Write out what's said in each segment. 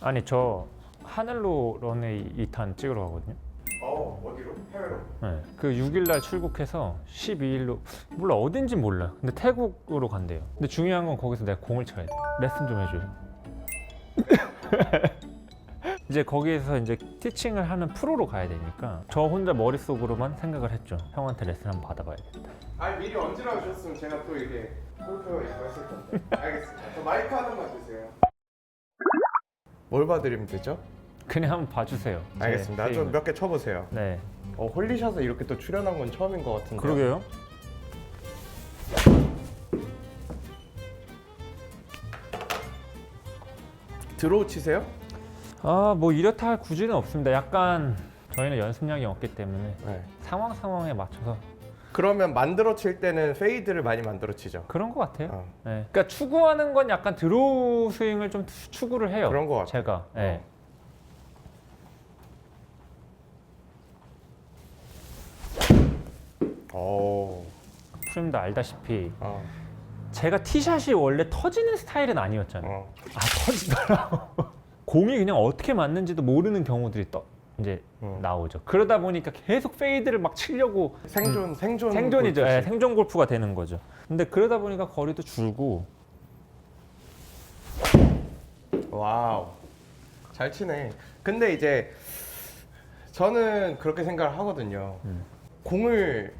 아니 저 하늘로 런웨이 2탄 찍으러 가거든요. 어 어디로? 해외로? 네. 그 6일날 출국해서 12일로 몰라 어딘지 몰라. 근데 태국으로 간대요. 근데 중요한 건 거기서 내가 공을 쳐야 돼. 레슨 좀 해줘요. 이제 거기에서 이제 티칭을 하는 프로로 가야 되니까 저 혼자 머릿속으로만 생각을 했죠. 형한테 레슨 한번 받아봐야겠다. 아니 미리 얹으라 주셨으면 제가 또 이게 골프 얘기했을 건데 알겠습니다 저 마이크 하나만 주세요 뭘 봐드리면 되죠? 그냥 한번 봐주세요. 제 알겠습니다 좀 스윙을. 몇개 쳐보세요 네. 어 홀리샷에 이렇게 또 출연한 건 처음인 것 같은데 그러게요. 드로우 치세요? 아 뭐 이렇다 할 구지는 없습니다. 약간 저희는 연습량이 없기 때문에 네 상황 상황에 맞춰서 그러면 만들어 칠 때는 페이드를 많이 만들어 치죠 그런 것 같아요. 어, 네. 그러니까 추구하는 건 약간 드로우 스윙을 좀 추- 추구를 해요. 그런 것 같아요 제가. 네. 오. 프님도 알다시피 어. 제가 티샷이 원래 터지는 스타일은 아니었잖아요. 어. 아 터지더라고. 공이 그냥 어떻게 맞는지도 모르는 경우들이 떠 이제 음. 나오죠. 그러다 보니까 계속 페이드를 막 치려고 생존 생존 생존이죠. 골프지. 예, 생존 골프가 되는 거죠. 근데 그러다 보니까 거리도 줄고 와우 잘 치네 근데 이제 저는 그렇게 생각을 하거든요 음. 공을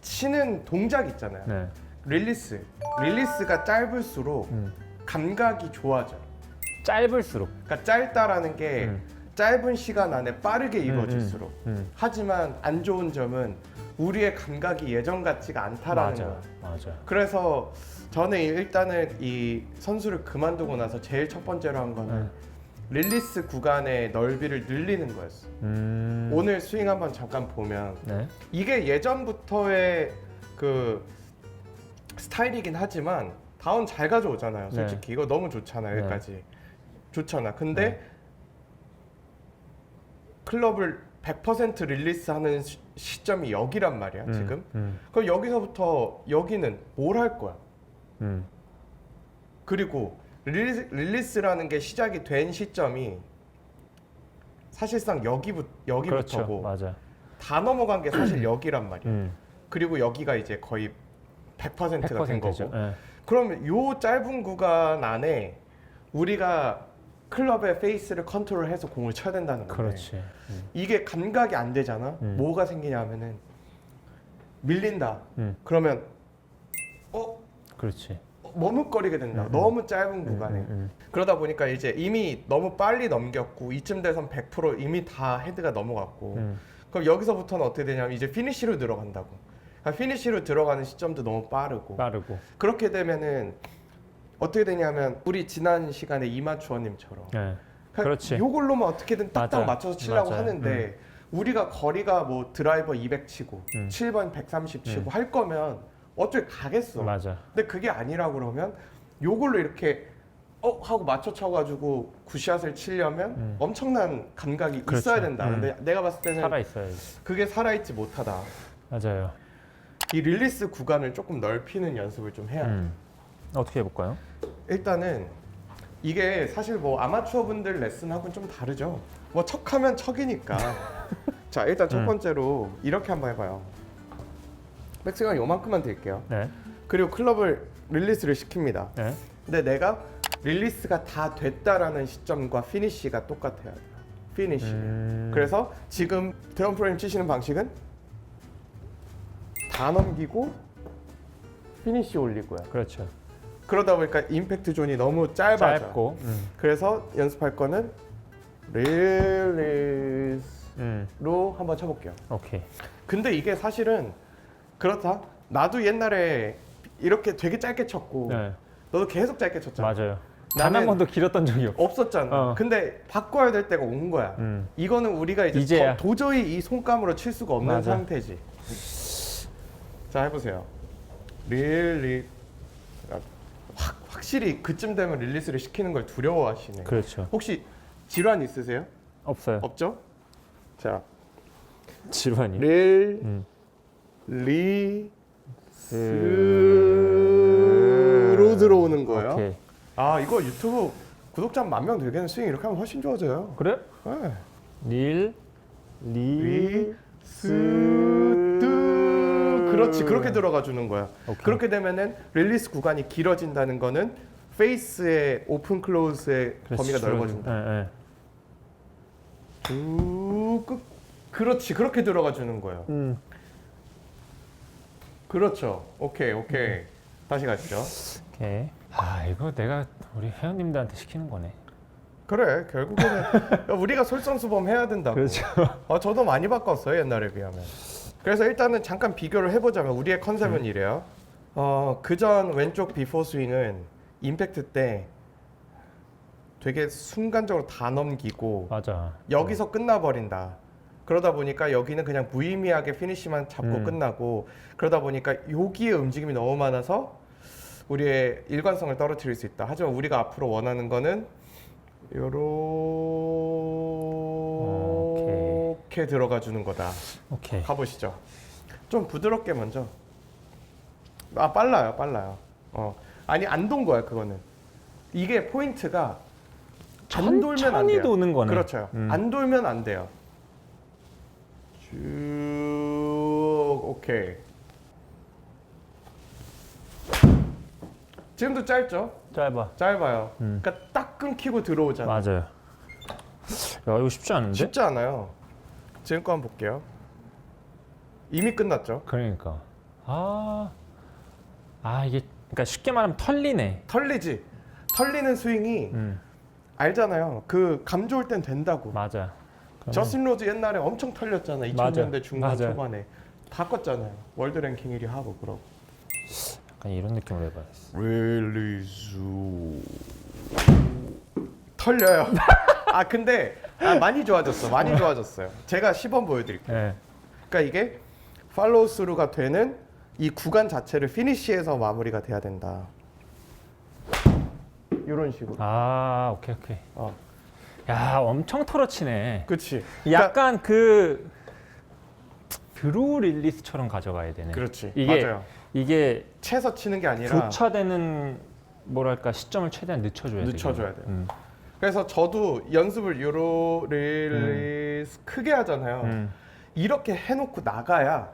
치는 동작 있잖아요 네. 릴리스 릴리스가 짧을수록 음. 감각이 좋아져요 짧을수록 그러니까 짧다라는 게 음. 짧은 시간 안에 빠르게 이루어질수록 음. 하지만 안 좋은 점은 우리의 감각이 예전 같지가 않다라는 맞아, 맞아. 그래서 저는 일단은 이 선수를 그만두고 나서 제일 첫 번째로 한 거는 릴리스 구간의 넓이를 늘리는 거였어. 음. 오늘 스윙 한번 잠깐 보면 네. 이게 예전부터의 그 스타일이긴 하지만 다운 잘 가져오잖아요. 솔직히 이거 너무 좋잖아 네. 여기까지 좋잖아. 근데 네. 클럽을 100% 릴리스하는 시- 시점이 여기란 말이야 음, 지금. 음. 그럼 여기서부터 여기는 뭘 할 거야? 음. 그리고 릴리스, 릴리스 라는 게 시작이 된 시점이 사실상 여기부, 그렇죠. 여기부터고 맞아. 다 넘어간 게 사실 여기란 말이야. 음. 그리고 여기가 이제 거의 100%가 된 100%죠. 거고. 예. 그러면 요 짧은 구간 안에 우리가 클럽의 페이스를 컨트롤해서 공을 쳐야 된다는 건데 그렇지. 음. 이게 감각이 안 되잖아. 음. 뭐가 생기냐면은 밀린다. 음. 그러면 어 그렇지. 머뭇거리게 된다. 음, 음. 너무 짧은 음, 구간에. 음, 음. 그러다 보니까 이제 이미 너무 빨리 넘겼고 이쯤 돼선 100% 이미 다 헤드가 넘어갔고 음. 그럼 여기서부터는 어떻게 되냐면 이제 피니시로 들어간다고 그러니까 피니시로 들어가는 시점도 너무 빠르고 빠르고. 그렇게 되면은 어떻게 되냐면 우리 지난 시간에 이마추어님처럼 예. 그러니까 그렇지. 요걸로만 어떻게든 딱딱 맞아. 맞춰서 치려고 맞아요. 하는데 우리가 거리가 뭐 드라이버 200 치고 음. 7번 130 치고 음. 할 거면 어쩔 가겠어 맞아. 근데 그게 아니라 그러면 요걸로 이렇게 어 하고 맞춰 쳐가지고 굿샷을 치려면 음. 엄청난 감각이 그렇죠. 있어야 된다. 음. 근데 내가 봤을 때는 살아 있어야지. 그게 살아있지 못하다. 맞아요. 이 릴리스 구간을 조금 넓히는 연습을 좀 해야 돼. 음. 어떻게 해볼까요? 일단은 이게 사실 뭐 아마추어 분들 레슨하고는 좀 다르죠. 뭐 척하면 척이니까. 자 일단 첫 음. 번째로 이렇게 한번 해봐요. 백스윙은 요만큼만 들게요. 네. 그리고 클럽을 릴리스를 시킵니다. 네. 근데 내가 릴리스가 다 됐다라는 시점과 피니쉬가 똑같아야 돼요. 피니쉬. 음. 그래서 지금 드럼 프레임 치시는 방식은 다 넘기고 피니쉬 올리고요. 그렇죠. 그러다 보니까 임팩트 존이 너무 짧아져. 짧고. 음. 그래서 연습할 거는 릴리스로 음. 한번 쳐볼게요. 오케이. 근데 이게 사실은 그렇다. 나도 옛날에 이렇게 되게 짧게 쳤고 네. 너도 계속 짧게 쳤잖아. 맞아요. 단 한 나는- 번도 길었던 적이 없어. 없었잖아. 어. 근데 바꿔야 될 때가 온 거야. 음. 이거는 우리가 이제 이제야. 도, 저히 이 손감으로 칠 수가 없는 맞아. 상태지. 자 해보세요. 릴리 아, 확 확실히 그쯤 되면 릴리스를 시키는 걸 두려워하시네. 그렇죠. 혹시 질환 있으세요? 없어요. 없죠? 자 질환이. 릴 음. 리 음. 스로 들어오는 거예요. 오케이. 아 이거 유튜브 구독자 만 명 되게는 스윙 이렇게 하면 훨씬 좋아져요. 그래? 네. 릴, 리, 리스트 그렇지 그렇게 들어가 주는 거야. 오케이. 그렇게 되면은 릴리스 구간이 길어진다는 거는 페이스의 오픈 클로즈의 그렇지, 범위가 넓어진다. 예, 예. 쭉 끝. 그렇지 그렇게 들어가 주는 거예요. 음. 그렇죠. 오케이 오케이. 음. 다시 가시죠. 오케이. 아 이거 내가 우리 회원님들한테 시키는 거네. 그래 결국에는 우리가 솔선수범 해야 된다고. 그렇죠. 어, 저도 많이 바꿨어요 옛날에 비하면. 그래서 일단은 잠깐 비교를 해보자면 우리의 컨셉은 음. 이래요. 어, 그전 왼쪽 비포 스윙은 임팩트 때 되게 순간적으로 다 넘기고 맞아. 여기서 끝나버린다. 그러다 보니까 여기는 그냥 무의미하게 피니시만 잡고 음. 끝나고 그러다 보니까 여기에 움직임이 너무 많아서 우리의 일관성을 떨어뜨릴 수 있다. 하지만 우리가 앞으로 원하는 거는 요 렇게 들어가 주는 거다. 오케이. 가보시죠. 좀 부드럽게 먼저. 아 빨라요, 빨라요. 어 아니 안 돈 거야 그거는. 이게 포인트가 안 돌면 안 천천히 돼요. 도는 거네. 그렇죠. 음. 안 돌면 안 돼요. 쭉 오케이. 지금도 짧죠? 짧아. 짧아요. 음. 그러니까 딱 끊기고 들어오잖아. 맞아요. 야 이거 쉽지 않은데? 쉽지 않아요. 지금 거 한번 볼게요. 이미 끝났죠? 그러니까. 아, 아 이게 그러니까 쉽게 말하면 털리네. 털리지. 털리는 스윙이 음, 알잖아요. 그 감 좋을 땐 된다고. 맞아. 그러면- 저스틴 로즈 옛날에 엄청 털렸잖아. 2000년대 맞아. 중반 맞아. 초반에 바꿨잖아요. 월드 랭킹 1위 하고 그러고. 약간 이런 느낌으로 해봐야겠어. 릴리즈 털려요. 아 근데 아, 많이 좋아졌어. 많이 좋아졌어요. 제가 시범 보여드릴게요. 예. 그러니까 이게 팔로우 스루가 되는 이 구간 자체를 피니시에서 마무리가 돼야 된다. 이런 식으로. 아, 오케이 오케이. 어, 야, 엄청 털어치네. 그렇지. 약간 그 드로우 릴리스처럼 가져가야 되네. 그렇지. 이게- 맞아요. 이게 채서 치는 게 아니라. 교차되는 뭐랄까 시점을 최대한 늦춰줘야 돼. 늦춰줘야 돼요. 음. 그래서 저도 연습을 유로 릴리스 크게 하잖아요. 음. 이렇게 해놓고 나가야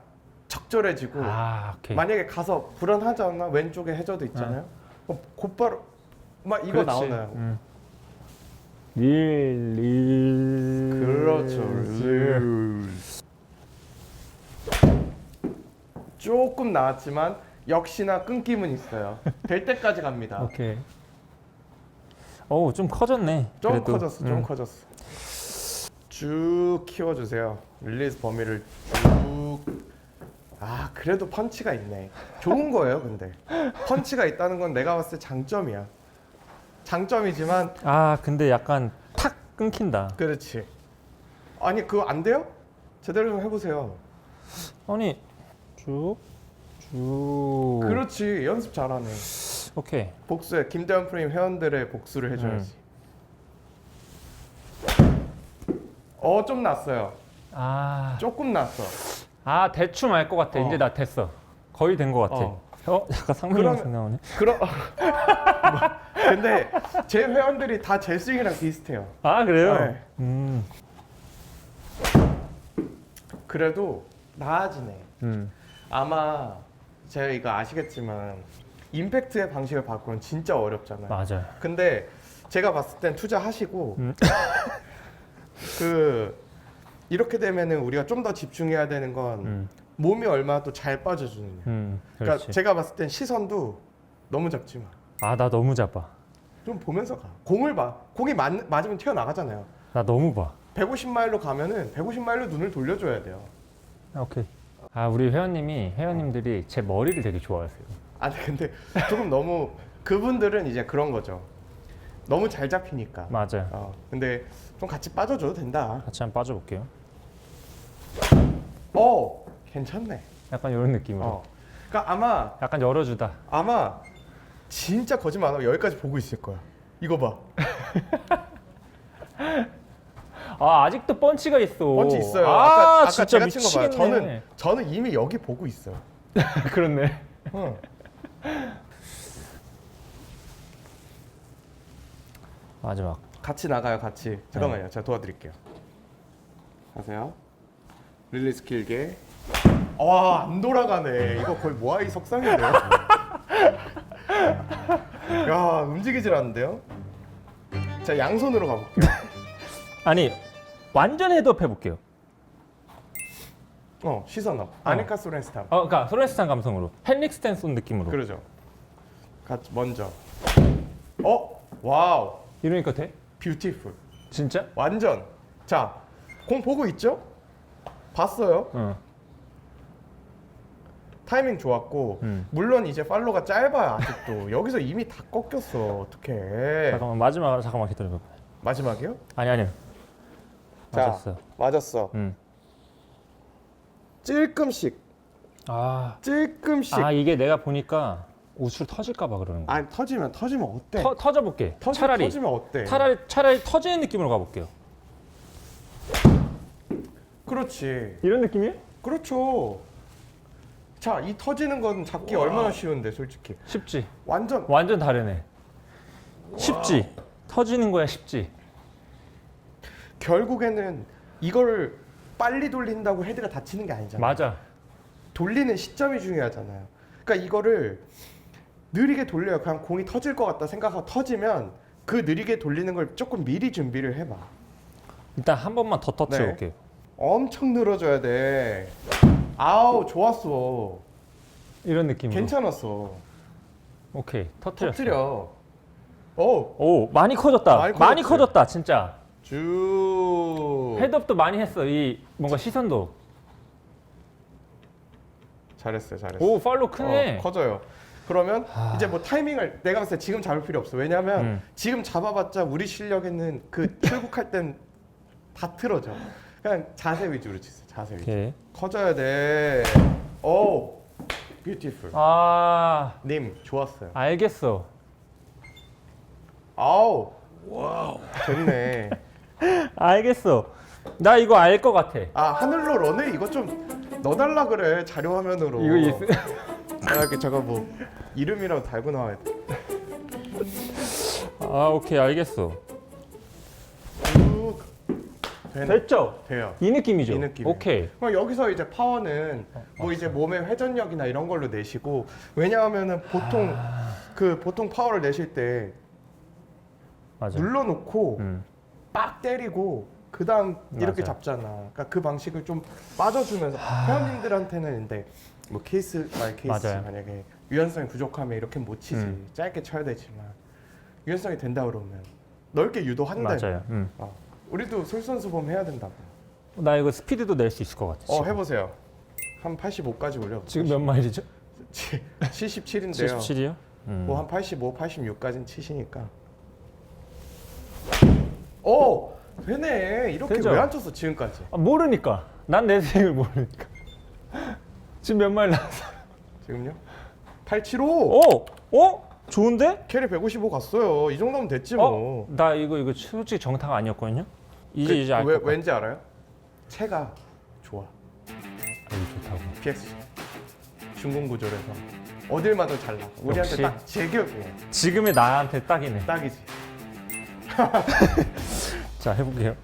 적절해지고. 아, 오케이. 만약에 가서 불안하지 않나 왼쪽에 해저드 있잖아요. 어, 곧바로 막 이거 그렇지. 나오나요? 음. 릴리. 그렇죠. 조금 나왔지만 역시나 끊김은 있어요. 될 때까지 갑니다. 오케이. 어우 좀 커졌네. 좀 그래도. 커졌어, 좀 음. 커졌어. 쭉 키워주세요. 릴리즈 범위를 쭉. 아, 그래도 펀치가 있네. 좋은 거예요, 근데. 펀치가 있다는 건 내가 봤을 때 장점이야. 장점이지만, 아 근데 약간 탁 끊긴다. 그렇지. 아니, 그거 안 돼요? 제대로 좀 해보세요. 아니 쭉 쭉. 그렇지, 연습 잘하네. 오케이. 복수해. 김대현 프레임 회원들의 복수를 해줘야지. 어, 좀 났어요. 아, 조금 났어. 아 대충 알 것 같아. 어. 이제 나 됐어. 거의 된 것 같아. 어. 어, 약간 상민이 그러면- 영상 나오네. 그럼 근데 제 회원들이 다제 스윙이랑 비슷해요. 아 그래요? 네. 음. 그래도 나아지네. 음. 아마 제가 이거 아시겠지만 임팩트의 방식을 바꾸는 진짜 어렵잖아요. 맞아요. 근데 제가 봤을 땐 투자하시고 음. 그 이렇게 되면은 우리가 좀 더 집중해야 되는 건 음. 몸이 얼마나 또 잘 빠져주느냐. 음. 그러니까 그렇지. 제가 봤을 땐 시선도 너무 잡지 마. 아 나 너무 잡아. 좀 보면서 가. 공을 봐. 공이 맞, 맞으면 튀어나가잖아요. 나 너무 봐. 150마일로 가면은 150마일로 눈을 돌려줘야 돼요. 아, 오케이. 아 우리 회원님이 회원님들이 제 머리를 되게 좋아하세요. 아니 근데 조금 너무 그분들은 이제 그런 거죠. 너무 잘 잡히니까. 맞아요. 어, 근데 좀 같이 빠져줘도 된다. 같이 한번 빠져볼게요. 어, 괜찮네. 약간 이런 느낌으로. 어. 그러니까 아마 약간 열어주다. 아마 진짜 거짓말 안 하고 여기까지 보고 있을 거야. 이거 봐. 아 아직도 펀치가 있어. 펀치 있어요. 아 아까, 아까 진짜 제가 친거 봐요. 미치겠네. 저는 저는 이미 여기 보고 있어요. 그렇네. 어. 마지막. 같이 나가요, 같이. 잠깐만요. 제가 도와드릴게요. 하세요. 릴리스 길게. 와, 안 돌아가네. 이거 거의 모아이 석상인데요. 야, 움직이질 않는데요? 자, 양손으로 가볼게요. 아니 완전 헤드업 해볼게요. 어, 시선 업. 아니카 소렌스탑. 어, 그러니까 소렌스탄 감성으로 헨릭 스탠손 느낌으로. 그러죠. 같이 먼저. 어, 와우. 이러니까 돼? 뷰티풀. 진짜? 완전. 자, 공 보고 있죠? 봤어요. 응. 타이밍 좋았고 음. 물론 이제 팔로가 짧아요 아직도 여기서 이미 다 꺾였어 어떡해 잠깐만 마지막 잠깐만 기다려봐. 마지막이요? 아니 아니. 자. 맞았어. 맞았어 응. 찔끔씩 아. 찔끔씩 아 이게 내가 보니까 우출 터질까봐 그러는 거야. 아니 터지면 터지면 어때? 터, 터져볼게. 터지, 차라리 터지면 어때? 차라리 차라리 터지는 느낌으로 가볼게요. 그렇지 이런 느낌이에요? 그렇죠 자 이 터지는 건 잡기 얼마나 쉬운데 솔직히 쉽지. 완전 완전 다르네. 쉽지. 터지는 거야 쉽지. 결국에는 이거를 빨리 돌린다고 헤드가 다치는 게 아니잖아 맞아. 돌리는 시점이 중요하잖아요. 그러니까 이거를 느리게 돌려요. 그냥 공이 터질 것 같다 생각하고 터지면 그 느리게 돌리는 걸 조금 미리 준비를 해봐. 일단 한 번만 더 터치해 네. 볼게요. 엄청 늘어줘야 돼. 아우 좋았어. 이런 느낌으로. 괜찮았어. 오케이 터트렸어. 터트려. 오, 오 많이 커졌다. 많이 많이, 커졌지. 커졌다 진짜. 쭉. 헤드업도 많이 했어. 이 뭔가 시선도. 잘했어요, 잘했어. 오 팔로 크네. 어, 커져요. 그러면 아. 이제 뭐 타이밍을 내가 봤을 때 지금 잡을 필요 없어. 왜냐면 음. 지금 잡아봤자 우리 실력에는 그 출국할 땐 다 틀어져. 그냥 자세 위주로 치세요. 자세 위주. 오케이. 커져야 돼. 오, 뷰티풀. 아 님 좋았어요. 알겠어. 아우, 와우, 됐네. 알겠어. 나 이거 알 것 같아. 아 하늘로 런을 이거 좀 넣어달라 그래 자료 화면으로. 이거 예스. 아, 이렇게 저거 뭐 이름이라도 달고 나와야 돼. 아 오케이 알겠어. 쭉. 되네. 됐죠? 돼요. 이 느낌이죠. 이 느낌이에요. 오케이. 그럼 여기서 이제 파워는 뭐 이제 몸의 회전력이나 이런 걸로 내시고 왜냐하면은 보통 아. 그 보통 파워를 내실 때 맞아. 눌러놓고 음. 빡 때리고 그 다음 이렇게 맞아요. 잡잖아. 그러니까 그 방식을 좀 빠져주면서 회원님들한테는 근데 뭐 케이스 바이 케이스 맞아요. 만약에 유연성이 부족하면 이렇게 못 치지 음. 짧게 쳐야 되지만 유연성이 된다 그러면 넓게 유도한대. 맞아요. 음. 어. 우리도 솔선수범 해야 된다고. 나 이거 스피드도 낼 수 있을 것 같아. 어 지금. 해보세요. 한 85까지 올려. 지금 몇 마일이죠? 77인데요. 77이요? 음. 뭐 한 85, 86까지는 치시니까. 오 되네. 이렇게 되죠? 왜 안 쳤어 지금까지? 아, 모르니까. 난 내 스윙을 모르니까. 지금 몇 마일 나왔어? 지금요? 875. 오! 어? 좋은데? 캐리 155 갔어요. 이 정도면 됐지 어? 뭐. 나 이거 이거 솔직히 정타가 아니었거든요. 이제 그, 이제 알 왜, 것 같아. 왠지 알아요? 채가 좋아. 이거 좋다고. PX 중공 구조에서 어딜 맞아도 잘 나가. 우리한테 역시. 딱 제격이에요. 지금의 나한테 딱이네. 딱이지. 자 해볼게요.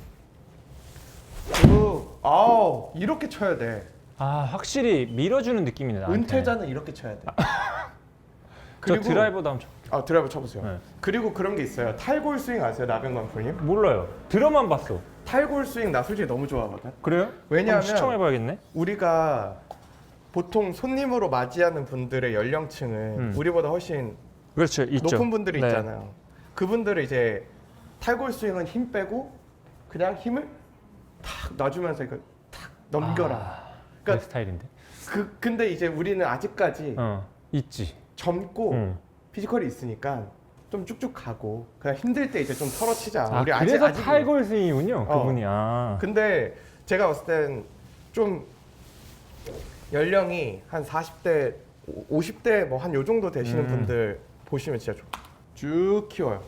그리고 아우 이렇게 쳐야 돼. 아 확실히 밀어주는 느낌이네. 나한테. 은퇴자는 이렇게 쳐야 돼. 저 드라이버도 한번 쳐. 아 드라이버 쳐보세요. 네. 그리고 그런 게 있어요. 탈골 스윙 아세요, 나병관 프로님? 몰라요. 들어만 봤어. 탈골 스윙 나 솔직히 너무 좋아하거든. 그래요? 왜냐하면 한번 시청해봐야겠네. 우리가 보통 손님으로 맞이하는 분들의 연령층은 음. 우리보다 훨씬 그렇죠. 있죠. 높은 분들이 네. 있잖아요. 그분들은 이제 탈골 스윙은 힘 빼고 그냥 힘을 탁 놔주면서 이거 탁 넘겨라. 내 그러니까 스타일인데. 그 근데 이제 우리는 아직까지 어 있지. 젊고 응. 피지컬이 있으니까 좀 쭉쭉 가고 그냥 힘들 때 이제 좀 털어치자. 아 우리 아직 그래서 아직 탈골 스윙이군요. 어. 그분이 아. 근데 제가 봤을 땐 좀 연령이 한 40대, 50대 뭐 한 요 정도 되시는 음. 분들 보시면 진짜 좋- 쭉 키워요.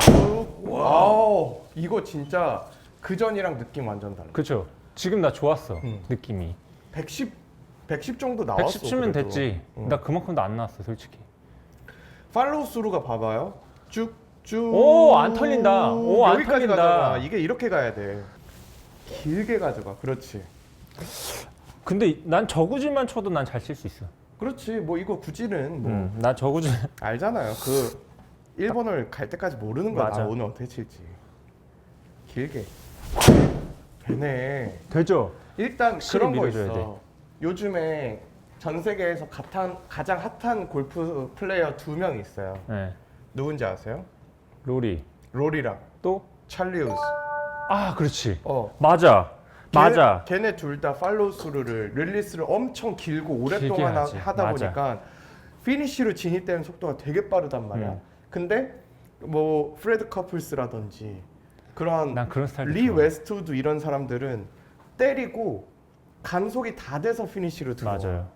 쭉. 와우. 이거 진짜 그 전이랑 느낌 완전 달라. 그렇죠. 지금 나 좋았어. 음. 느낌이. 110, 110 정도 나왔어. 110 치면 그래도. 됐지. 응. 나 그만큼도 안 나왔어, 솔직히. 팔로우 스루가 봐봐요. 쭉, 쭉. 오, 안 털린다. 오, 안 여기까지 털린다. 가잖아. 이게 이렇게 가야 돼. 길게 가져가. 그렇지. 근데 난 저구질만 쳐도 난 잘 칠 수 있어. 그렇지. 뭐 이거 구질은 뭐 음, 나 저구질 알잖아요. 그 1번을 갈 때까지 모르는 거야. 맞아. 나 오늘 어떻게 칠지. 길게. 되네. 되죠. 일단 그런 거 밀어줘야 있어. 요즘에 전 세계에서 핫한, 가장 핫한 골프 플레이어 두 명 있어요. 네. 누군지 아세요? 로리 롤이랑 또 찰리 우스. 아, 그렇지. 어. 맞아. 맞아. 걔네, 걔네 둘 다 팔로우 스루를 릴리스를 엄청 길고 오랫동안 길게 하- 하지. 하다 맞아. 보니까 피니쉬로 진입되는 속도가 되게 빠르단 말이야. 음. 근데 뭐 프레드 커플스라든지 그런 난 그런 스타일. 리 웨스트우드 이런 사람들은 때리고 간속이 다 돼서 피니쉬로 들어와. 맞아요.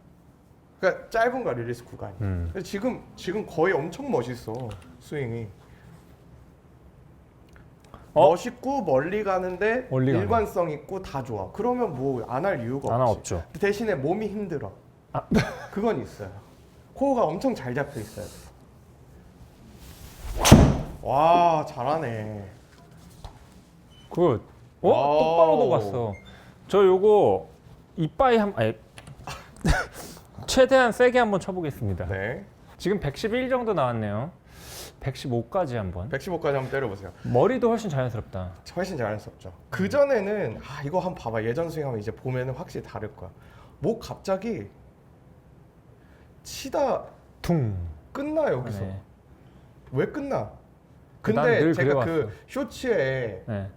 그러니까 짧은 거야 릴리스 구간이. 음. 근데 지금 지금 거의 엄청 멋있어 스윙이. 어? 멋있고 멀리 가는데 멀리 가네. 일관성 있고 다 좋아. 그러면 뭐 안 할 이유가 하나 없지. 없죠. 대신에 몸이 힘들어. 아. 그건 있어요. 코어가 엄청 잘 잡혀 있어요. 와 잘하네. 굿. 어? 와우. 똑바로 녹았어. 저 요거 이빠이 한 아니 최대한 세게 한번 쳐보겠습니다. 네. 지금 111 정도 나왔네요. 115까지 한번. 115까지 한번 때려보세요. 머리도 훨씬 자연스럽다. 훨씬 자연스럽죠. 그 전에는 아 이거 한번 봐봐 예전 스윙하면 이제 보면은 확실히 다를 거야. 뭐 갑자기 치다 퉁. 끝나 여기서 네. 왜 끝나? 난 근데 늘 제가 그래왔어. 그 쇼츠에 네.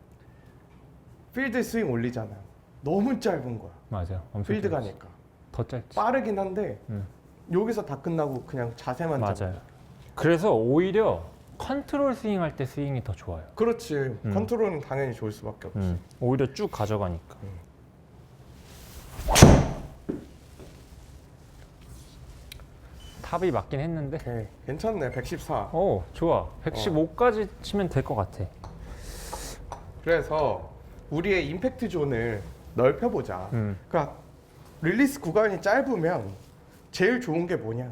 필드 스윙 올리잖아요. 너무 짧은 거야. 맞아. 엄청 필드 짧지. 가니까 더 짧지. 빠르긴 한데 음. 여기서 다 끝나고 그냥 자세만 잡아. 맞아요. 그래서 오히려 컨트롤 스윙 할 때 스윙이 더 좋아요. 그렇지. 음. 컨트롤은 당연히 좋을 수밖에 없지. 음. 오히려 쭉 가져가니까. 음. 탑이 맞긴 했는데. 오케이. 괜찮네. 114. 오, 좋아. 115까지 치면 될 것 같아. 그래서 우리의 임팩트 존을 넓혀보자. 음. 그러니까 릴리스 구간이 짧으면 제일 좋은 게 뭐냐?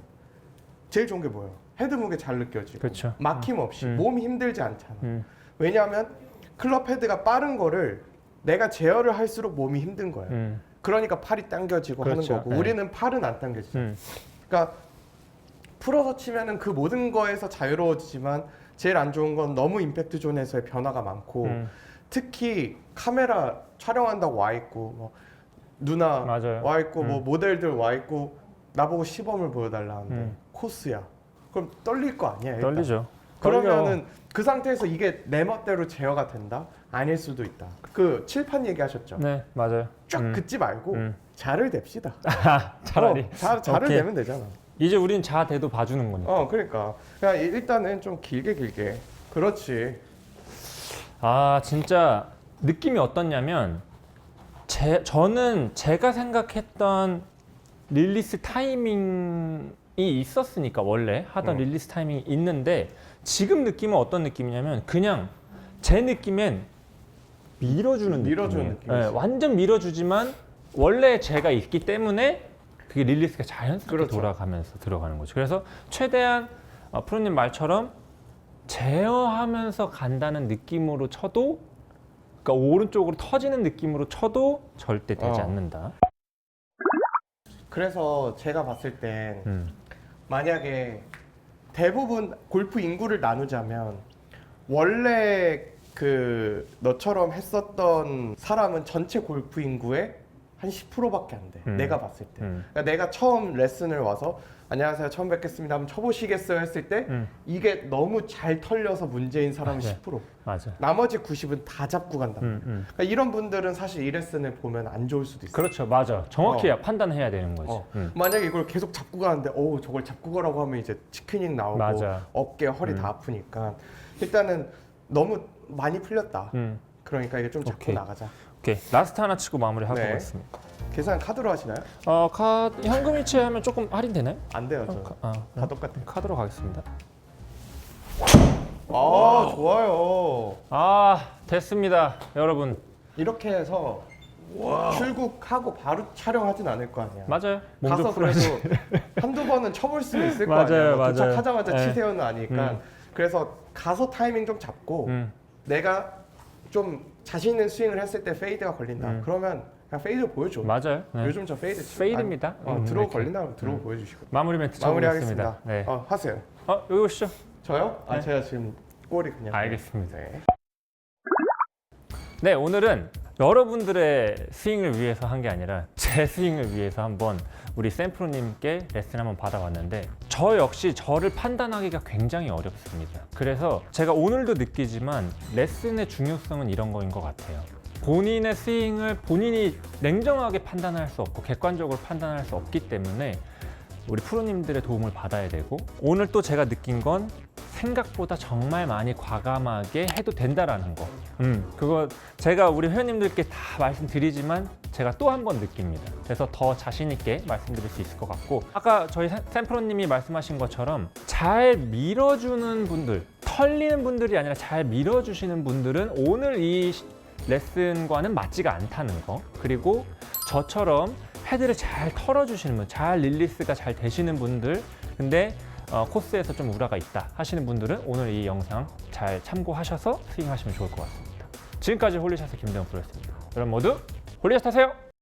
제일 좋은 게 뭐예요? 헤드 무게 잘 느껴지고 그렇죠. 막힘 없이 음. 몸이 힘들지 않잖아. 음. 왜냐하면 클럽 헤드가 빠른 거를 내가 제어를 할수록 몸이 힘든 거예요. 음. 그러니까 팔이 당겨지고 그렇죠. 하는 거고 네. 우리는 팔은 안 당겨지죠. 음. 그러니까 풀어서 치면은 그 모든 거에서 자유로워지지만 제일 안 좋은 건 너무 임팩트 존에서의 변화가 많고 음. 특히 카메라 촬영한다고 와 있고 뭐 누나 맞아요. 와 있고 뭐 음. 모델들 와 있고 나보고 시범을 보여달라는데 음. 코스야. 그럼 떨릴 거 아니야? 일단. 떨리죠. 그러면은 그 상태에서 이게 내 멋대로 제어가 된다? 아닐 수도 있다. 그 칠판 얘기하셨죠? 네, 맞아요. 쫙 음. 긋지 말고 음. 자를 댑시다. 차라리. 어, 자, 자를 오케이. 대면 되잖아. 이제 우린 자대도 봐주는 거니까. 어, 그러니까. 그냥 일- 일단은 좀 길게 길게. 그렇지. 아 진짜 느낌이 어떻냐면 제, 저는 제가 생각했던 릴리스 타이밍이 있었으니까 원래 하던 어. 릴리스 타이밍이 있는데 지금 느낌은 어떤 느낌이냐면 그냥 제 느낌엔 밀어주는 밀어주는 느낌이에요. 느낌이지. 네, 완전 밀어주지만 원래 제가 있기 때문에 그게 릴리스가 자연스럽게 그렇죠. 돌아가면서 들어가는 거죠. 그래서 최대한 어, 프로님 말처럼 제어하면서 간다는 느낌으로 쳐도 그러니까 오른쪽으로 터지는 느낌으로 쳐도 절대 되지 어. 않는다. 그래서 제가 봤을 땐 음. 만약에 대부분 골프 인구를 나누자면 원래 그 너처럼 했었던 사람은 전체 골프 인구의 한 10%밖에 안 돼. 음. 내가 봤을 때. 음. 그러니까 내가 처음 레슨을 와서 안녕하세요 처음 뵙겠습니다 한번 쳐보시겠어요 했을 때 음. 이게 너무 잘 털려서 문제인 사람은 맞아요. 10% 맞아. 나머지 90은 다 잡고 간다 음, 음. 그러니까 이런 분들은 사실 이 레슨을 보면 안 좋을 수도 있어요 그렇죠, 맞아. 정확히 판단해야 되는 거지. 어. 음. 만약에 이걸 계속 잡고 가는데 어 저걸 잡고 가라고 하면 이제 치크닝 나오고 맞아. 어깨 허리 음. 다 아프니까 일단은 너무 많이 풀렸다 음. 그러니까 이게 좀 잡고 오케이. 나가자 오케이 라스트 하나 치고 마무리하고 네. 가겠습니다. 계산 카드로 하시나요? 어 카드 현금 이체하면 조금 할인 되나요? 안 돼요 저. 어, 카, 아, 다 똑같아 카드로 가겠습니다. 아 좋아요 아 됐습니다, 여러분. 이렇게 해서 출국하고 바로 촬영하진 않을 거 아니야. 맞아요. 가서 풀어야지. 그래도 한두 번은 쳐볼 수는 있을 거 맞아요, 아니야. 뭐 맞아요. 도착하자마자 네. 치세요는 아니까. 음. 그래서 가서 타이밍 좀 잡고 음, 내가 좀 자신 있는 스윙을 했을 때 페이드가 걸린다. 음. 그러면 그냥 페이드 보여줘. 맞아요. 네. 요즘 저 페이드 치- 페이드입니다. 아니, 어, 음, 드로우 이렇게. 걸린다 그러면 드로우 보여주시고 마무리 멘트 마무리하겠습니다. 쳐보겠습니다. 네. 어, 하세요. 어, 여기 오시죠. 저요? 아 네. 제가 지금 꼬리 그냥. 알겠습니다. 네. 네, 오늘은 여러분들의 스윙을 위해서 한 게 아니라 제 스윙을 위해서 한번 우리 샘프로님께 레슨 한번 받아봤는데 저 역시 저를 판단하기가 굉장히 어렵습니다. 그래서 제가 오늘도 느끼지만 레슨의 중요성은 이런 거인 것 같아요. 본인의 스윙을 본인이 냉정하게 판단할 수 없고 객관적으로 판단할 수 없기 때문에 우리 프로님들의 도움을 받아야 되고 오늘 또 제가 느낀 건 생각보다 정말 많이 과감하게 해도 된다라는 거. 음, 그거 제가 우리 회원님들께 다 말씀드리지만 제가 또 한 번 느낍니다. 그래서 더 자신 있게 말씀드릴 수 있을 것 같고 아까 저희 샘- 샘프로님이 말씀하신 것처럼 잘 밀어주는 분들, 털리는 분들이 아니라 잘 밀어주시는 분들은 오늘 이 시- 레슨과는 맞지가 않다는 거. 그리고 저처럼 헤드를 잘 털어주시는 분, 잘 릴리스가 잘 되시는 분들, 근데 어, 코스에서 좀 우라가 있다 하시는 분들은 오늘 이 영상 잘 참고하셔서 스윙하시면 좋을 것 같습니다. 지금까지 홀리샷의 김대원 프로였습니다. 여러분 모두 홀리샷 하세요!